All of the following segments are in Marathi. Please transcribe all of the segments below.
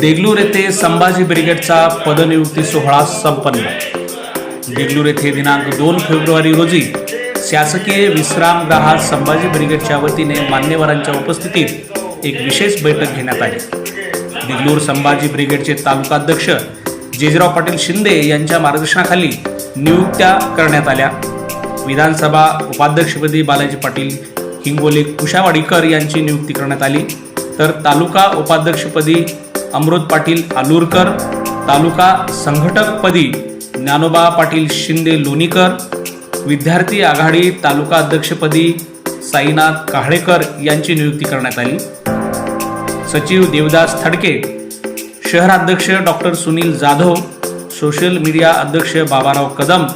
देगलूर येथे संभाजी ब्रिगेडचा पदनियुक्ती सोहळा संपन्न. देगलूर येथे दिनांक दोन फेब्रुवारी रोजी शासकीय विश्रामगृहात संभाजी ब्रिगेडच्या वतीने मान्यवरांच्या उपस्थितीत एक विशेष बैठक घेण्यात आली. देगलूर संभाजी ब्रिगेडचे तालुकाध्यक्ष जेजराव पाटील शिंदे यांच्या मार्गदर्शनाखाली नियुक्त्या करण्यात आल्या. विधानसभा उपाध्यक्षपदी बालाजी पाटील हिंगोले कुशावाडीकर यांची नियुक्ती करण्यात आली. तर तालुका उपाध्यक्षपदी अमृत पाटील आलूरकर तालुका संघटकपदी ज्ञानोबा पाटील शिंदे लोणीकर विद्यार्थी आघाडी तालुका अध्यक्षपदी साईनाथ काहळेकर यांची नियुक्ती करण्यात आली. सचिव देवदास थडके शहराध्यक्ष doctor Sunil Jadhav social media अध्यक्ष बाबाराव कदम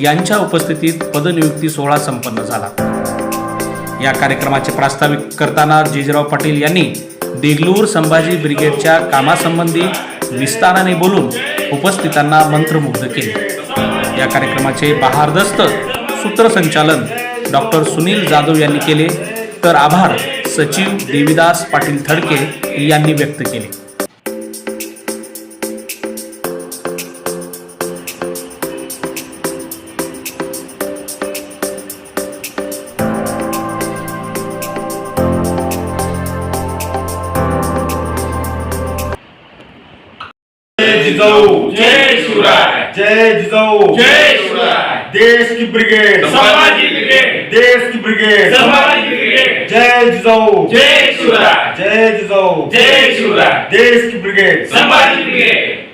यांच्या उपस्थितीत पदनियुक्ती सोहळा संपन्न झाला. या कार्यक्रमाचे प्रास्ताविक करताना जेजराव पाटील यांनी देगलूर संभाजी ब्रिगेडच्या कामासंबंधी विस्ताराने बोलून उपस्थितांना मंत्रमुग्ध केले. या कार्यक्रमाचे बहारदस्त सूत्रसंचालन डॉक्टर सुनील जाधव यांनी केले. तर आभार सचिव देविदास पाटील थडके यांनी व्यक्त केले. जिजाऊ जय शिवराय जय जिजाऊ जय शिवराय देश की ब्रिगेड संभाजी ब्रिगेड देश की ब्रिगेड संभाजी ब्रिगेड जय जिजाऊ जय शिवराय जय जिजाऊ जय शिवराय देश की ब्रिगेड संभाजी ब्रिगेड